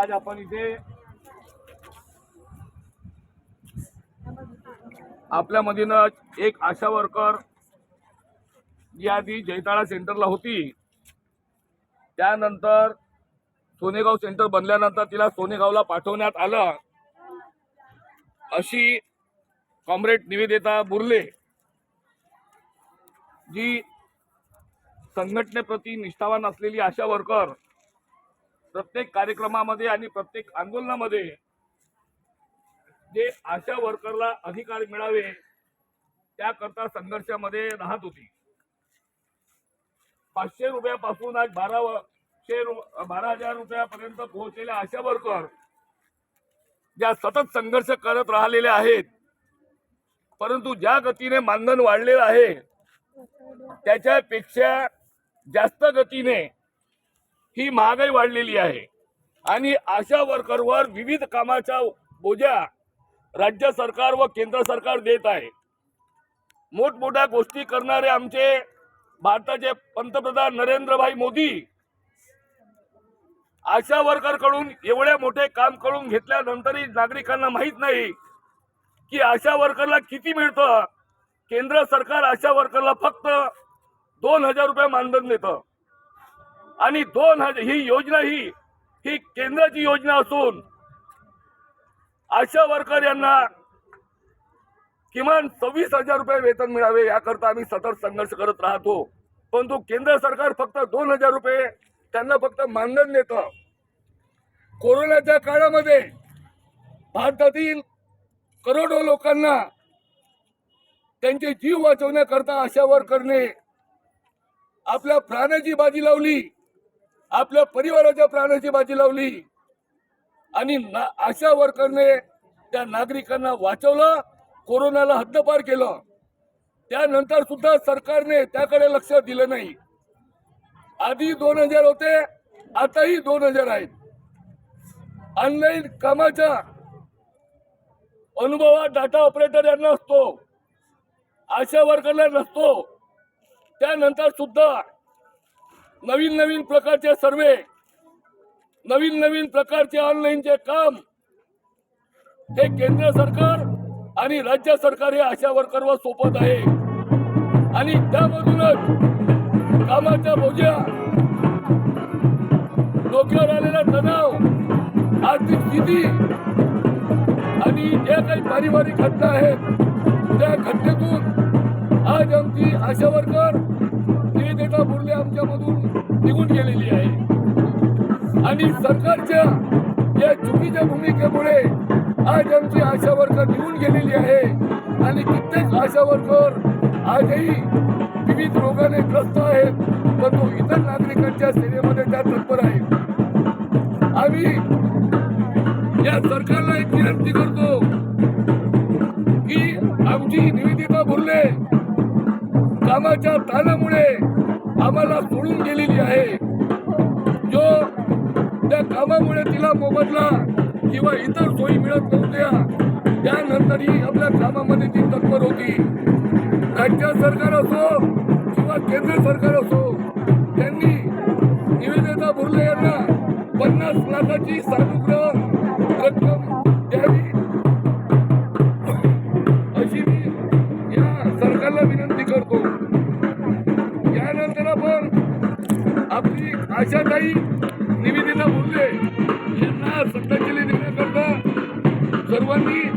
आज आपण इथे आपल्या मधीनं एक आशा वर्कर जी आधी जैताळा सेंटरला होती. त्यानंतर सोनेगाव सेंटर बनल्यानंतर तिला सोनेगावला पाठवण्यात आलं. अशी कॉम्रेड निवेदिता बुर्ले जी संघटनेप्रती निष्ठावान असलेली आशा वर्कर प्रत्येक कार्यक्रमामध्ये आणि प्रत्येक आंदोलनामध्ये जे आशा वर्करला अधिकार मिळावे त्याकरता संघर्षामध्ये राहत होती. पाचशे रुपयापासून आज बाराशे बारा हजार रुपयापर्यंत पोहोचलेल्या आशा वर्कर ज्या सतत संघर्ष करत राहिलेल्या आहेत परंतु ज्या गतीने मानधन वाढलेलं आहे त्याच्यापेक्षा जास्त गतीने ही महागाई वाढलेली आहे. आणि अशा वर्करवर विविध कामाच्या बोजा राज्य सरकार व केंद्र सरकार देत आहे. मोठमोठ्या गोष्टी करणारे आमचे भारताचे पंतप्रधान नरेंद्रभाई मोदी आशा वर्करकडून एवढे मोठे काम करून घेतल्यानंतरही नागरिकांना माहीत नाही की आशा वर्करला किती मिळतं. केंद्र सरकार आशा वर्करला फक्त दोन हजार रुपये मानधन देतं. आणि दोन हजार ही योजना ही ही केंद्राची योजना असून आशा वर्कर यांना किमान सव्वीस हजार रुपये वेतन मिळावे याकरता आम्ही सतत संघर्ष करत राहतो. परंतु केंद्र सरकार फक्त दोन हजार रुपये त्यांना फक्त मानधन देतं. कोरोनाच्या काळामध्ये भारतातील करोडो लोकांना त्यांचे जीव वाचवण्याकरता आशा वर्करने आपल्या प्राणाची बाजी लावली. आपल्या परिवाराच्या प्राणाची बाजी लावली. आणि ना- आशा वर्करने त्या नागरिकांना वाचवलं कोरोनाला हद्दपार केलं. त्यानंतर सुद्धा सरकारने त्याकडे लक्ष दिलं नाही. आधी दोन हजार होते आताही दोन हजार आहेत. ऑनलाईन कामाचा अनुभव डाटा ऑपरेटर यांना असतो. आशा वर्करला नसतो. त्यानंतर सुद्धा नवीन नवीन प्रकारचे सर्वे नवीन नवीन प्रकारचे ऑनलाईनचे काम हे केंद्र सरकार आणि राज्य सरकार हे अशा वर्करवर सोपत आहे. आणि त्यामधूनच कामाच्या बोजा डोक्यावर आलेला तणाव आर्थिक स्थिती आणि ज्या काही पारिवारिक घटना आहेत त्या घटनेतून आज आमची आशा वर्कर निवेदिता बुर्ले आमच्यामधून निघून गेलेली आहे. आणि सरकारच्या या चुकीच्या भूमिकेमुळे आज आमची आशा वर्कर निघून गेलेली आहे. आणि कित्येक आशा वर्कर आजही विविध रोगाने ग्रस्त आहेत परंतु इतर नागरिकांच्या सेवेमध्ये त्या तत्पर आहेत. आम्ही या सरकारला एक विनंती करतो की आमची निवेदिता भरले कामाच्या तालामुळे आम्हाला सोडून गेलेली आहे. जो त्या कामामुळे तिला मोबदला किंवा इतर सोयी मिळत नव्हत्या त्यानंतरही आपल्या कामामध्ये ती तत्पर होती. राज्य सरकार असो किंवा केंद्र सरकार असो त्यांनी निवेदिता बुर्ले यांना पन्नास लाखाची सानुग्रह रक्कम यांना बोलले यांना देण्याकरता सर्वांनी